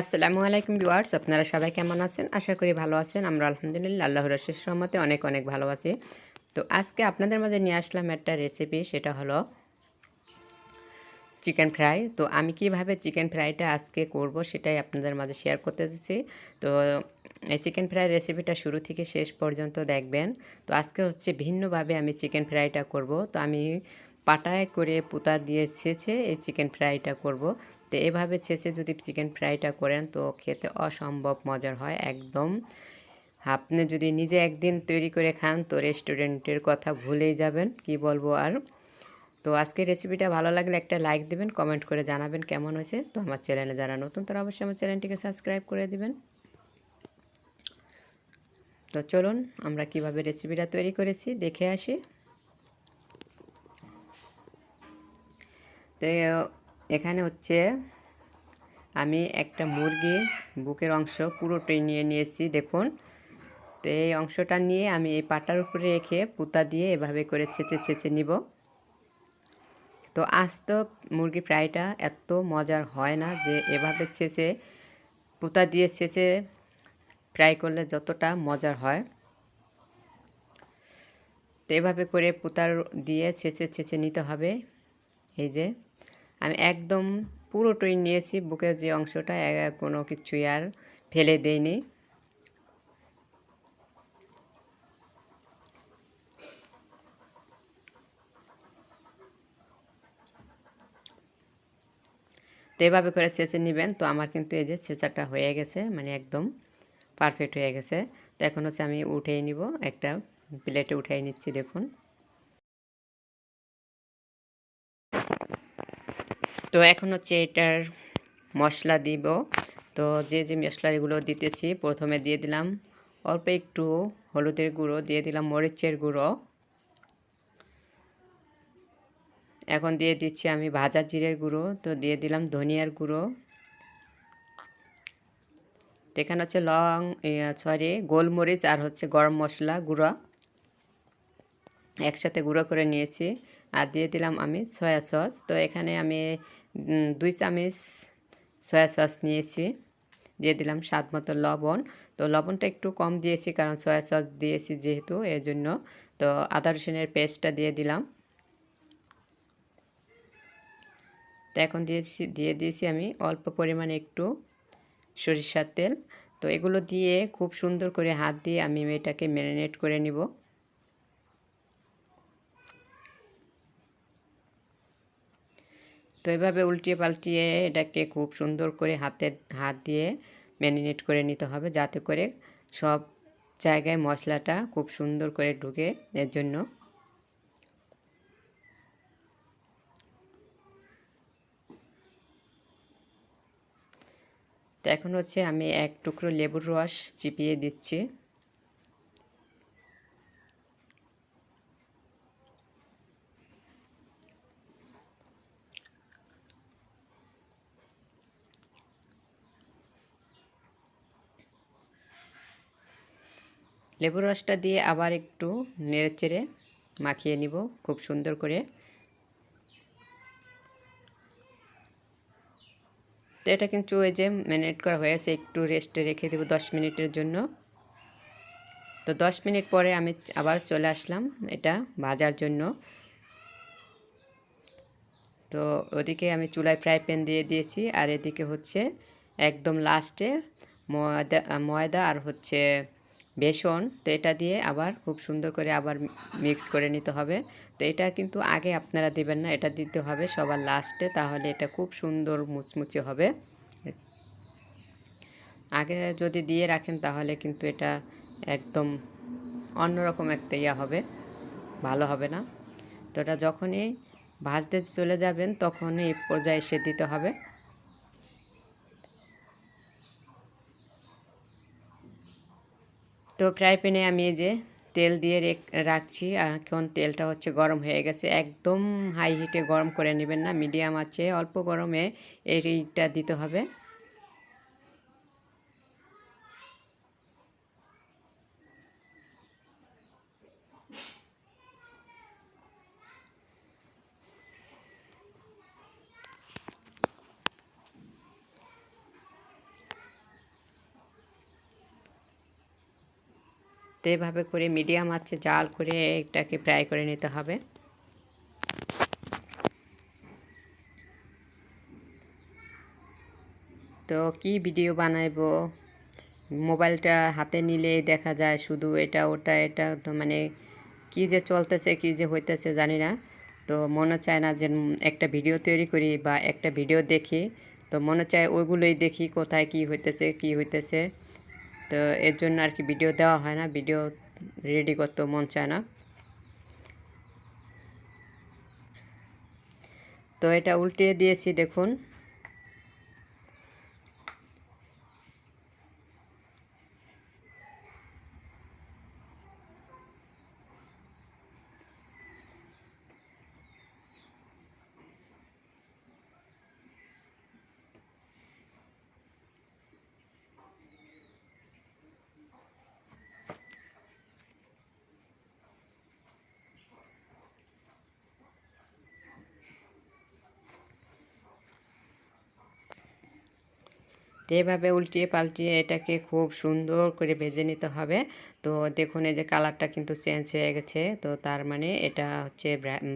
আসসালামু আলাইকুম ভিউয়ার্স, আপনারা সবাই কেমন আছেন? আশা করি ভালো আছেন। আমরা আলহামদুলিল্লাহ আল্লাহর রশের সহমতে অনেক অনেক ভালো আছি। তো আজকে আপনাদের মাঝে নিয়ে আসলাম একটা রেসিপি সেটা হলো চিকেন ফ্রাই তো আমি কীভাবে চিকেন ফ্রাইটা আজকে করব, সেটাই আপনাদের মাঝে শেয়ার করতে চাইছি। তো এই চিকেন ফ্রাই রেসিপিটা শুরু থেকে শেষ পর্যন্ত দেখবেন। তো আজকে হচ্ছে ভিন্নভাবে আমি চিকেন ফ্রাইটা করব। তো আমি পাটায় করে পুতা দিয়ে ছেঁচে এই চিকেন ফ্রাইটা করব। তো এভাবে ছেঁচে যদি চিকেন ফ্রাইটা করেন, তো খেতে অসম্ভব মজার হয় একদম। আপনি যদি নিজে একদিন তৈরি করে খান, তো রেস্টুরেন্টের কথা ভুলেই যাবেন, কি বলব আর। তো আজকের রেসিপিটা ভালো লাগলে একটা লাইক দিবেন কমেন্ট করে জানাবেন কেমন হয়েছে। তো আমার চ্যানেলে যারা নতুন, তারা অবশ্যই আমার চ্যানেলটিকে সাবস্ক্রাইব করে দিবেন। তো চলুন, আমরা কীভাবে রেসিপিটা তৈরি করেছি, দেখে আসি। তো এখানে হচ্ছে আমি একটা মুরগির বুকের অংশ পুরোটাই নিয়ে নিয়েছি, দেখুন। তো এই অংশটা নিয়ে আমি এই পাটার উপরে রেখে পুতা দিয়ে এভাবে করে ছেঁচে ছেঁচে নিব। তো আস্ত মুরগি ফ্রাইটা এত মজার হয় না যে এভাবে ছেঁচে, পুতা দিয়ে ছেঁচে ফ্রাই করলে যতটা মজার হয়। তো এভাবে করে পুতার দিয়ে ছেঁচে ছেঁচে নিতে হবে। এই যে আমি একদম পুরোটাই নিয়েছি, বুকের যে অংশটা কোনো কিছুই আর ফেলে দেয়নি তো এভাবে করে ছেঁচে নেবেন, তো আমার কিন্তু এই যে ছেঁচাটা হয়ে গেছে মানে একদম পারফেক্ট হয়ে গেছে। তো এখন হচ্ছে আমি উঠেই নিব, একটা প্লেটে উঠাই নিচ্ছি, দেখুন। তো এখন হচ্ছে এটার মশলা দিব। তো যে যে মশলাগুলো দিতেছি, প্রথমে দিয়ে দিলাম অল্প একটু হলুদের গুঁড়ো, দিয়ে দিলাম মরিচের গুঁড়ো। এখন দিয়ে দিচ্ছি আমি ভাজা জিরের গুঁড়ো, তো দিয়ে দিলাম ধনিয়ার গুঁড়ো। এখানে হচ্ছে লং সরি, গোলমরিচ আর হচ্ছে গরম মশলা গুঁড়ো। একসাথে গুঁড়ো করে নিয়েছি। আর দিয়ে দিলাম আমি সয়া সস। তো এখানে আমি দুই চামচ সয়া সস নিয়েছি। দিয়ে দিলাম স্বাদ মতো লবণ। তো লবণটা একটু কম দিয়েছি কারণ সয়া সস দিয়েছি যেহেতু জন্য তো আদা রসুনের পেস্টটা দিয়ে দিলাম। তো এখন দিয়েছি, দিয়ে দিয়েছি আমি অল্প পরিমাণে একটু সরিষার তেল। তো এগুলো দিয়ে খুব সুন্দর করে হাত দিয়ে আমি এটাকে ম্যারিনেট করে নিব। তো এভাবে উল্টিয়ে পাল্টিয়ে এটাকে খুব সুন্দর করে হাতে, হাত দিয়ে ম্যারিনেট করে নিতে হবে যাতে করে সব জায়গায় মশলাটা খুব সুন্দর করে ঢুকে এর জন্য। তো এখন হচ্ছে আমি এক টুকরো লেবুর রস চিপিয়ে দিচ্ছি। লেবুর রসটা দিয়ে আবার একটু নেড়ে চেড়ে মাখিয়ে নিব খুব সুন্দর করে। তো এটা কিন্তু ওই যে ম্যারিনেট করা হয়েছে একটু রেস্টে রেখে দেবো দশ মিনিটের জন্য। তো দশ মিনিট পরে আমি আবার চলে আসলাম এটা ভাজার জন্য। তো ওদিকে আমি চুলায় ফ্রাই প্যান দিয়ে দিয়েছি আর এদিকে হচ্ছে একদম লাস্টে ময়দা ময়দা আর হচ্ছে বেসন, তো এটা দিয়ে আবার খুব সুন্দর করে আবার মিক্স করে নিতে হবে। তো এটা কিন্তু আগে আপনারা দেবেন না, এটা দিতে হবে সবার লাস্টে তাহলে এটা খুব সুন্দর মুচমুচে হবে। আগে যদি দিয়ে রাখেন তাহলে কিন্তু এটা একদম অন্যরকম একটা ইয়া হবে, ভালো হবে না। তো এটা যখনই ভাজতে চলে যাবেন, তখনই পর্যায়ে এসে দিতে হবে। তো ফ্রাই প্যানে আমি এই যে তেল দিয়ে রাখছি। এখন তেলটা হচ্ছে গরম হয়ে গেছে। একদম হাই হিটে গরম করে নেবেন না। মিডিয়াম আছে। অল্প গরমে এইটা দিতে হবে। তো এভাবে করে মিডিয়াম আছে জাল করে এটাকে ফ্রাই করে নিতে হবে। তো কি ভিডিও বানাইবো? মোবাইলটা হাতে নিলেই দেখা যায় শুধু এটা, ওটা, এটা, তো মানে কি যে চলতেছে, কি যে হইতেছে জানি না। তো মনে চায় না যে একটা ভিডিও তৈরি করি বা একটা ভিডিও দেখি, তো মনে চায় ওইগুলোই দেখি কোথায় কি হইতেছে কি হইতেছে। তো এর জন্য আর কি ভিডিও দেওয়া হয় না ভিডিও রেডি করতে মন চায় না। তো এটা উল্টিয়ে দিয়েছি, দেখুন। তো এভাবে উল্টিয়ে পাল্টিয়ে এটাকে খুব সুন্দর করে ভেজে নিতে হবে। তো দেখুন, এই যে কালারটা কিন্তু চেঞ্জ হয়ে গেছে। তো তার মানে এটা হচ্ছে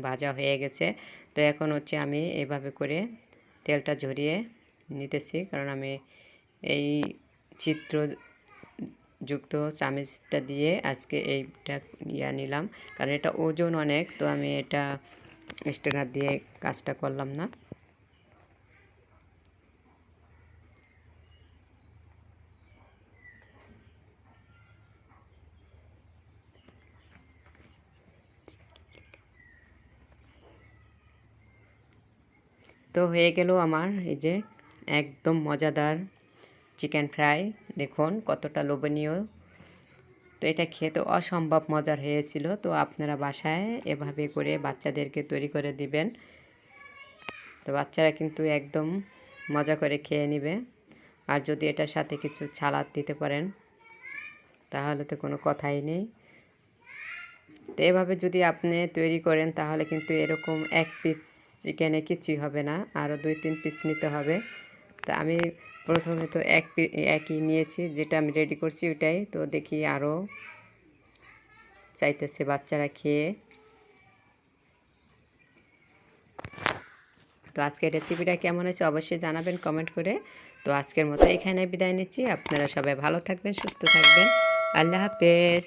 ভাজা হয়ে গেছে। তো এখন হচ্ছে আমি এভাবে করে তেলটা ঝরিয়ে নিতেছি। কারণ আমি এই চিত্র যুক্ত চামিচটা দিয়ে আজকে এইটা ইয়া নিলাম। কারণ এটা ওজন অনেক, তো আমি এটা স্টেনার দিয়ে কাজটা করলাম না। তো হয়ে গেল আমার এই যে একদম মজাদার চিকেন ফ্রাই। দেখুন কতটা লোভনীয়। তো এটা খেতে অসম্ভব মজার হয়েছিল। তো আপনারা বাসায় এভাবে করে বাচ্চাদেরকে তৈরি করে দিবেন। তো বাচ্চারা কিন্তু একদম মজা করে খেয়ে নেবে। আর যদি এটার সাথে কিছু ছালাদ দিতে পারেন, তাহলে তো কোনো কথাই নেই। তো এভাবে যদি আপনি তৈরি করেন, তাহলে কিন্তু এরকম এক পিস চিকেনে কিছুই হবে না, আরও দুই তিন পিস নিতে হবে। তা আমি প্রথমে তো এক একই নিয়েছি, যেটা আমি রেডি করছি ওটাই তো দেখি আরও চাইতেছে বাচ্চারা খেয়ে। তো আজকের রেসিপিটা কেমন হয়েছে অবশ্যই জানাবেন কমেন্ট করে। তো আজকের মতো এখানে বিদায় নিচ্ছি। আপনারা সবাই ভালো থাকবেন, সুস্থ থাকবেন। আল্লাহ হাফেজ।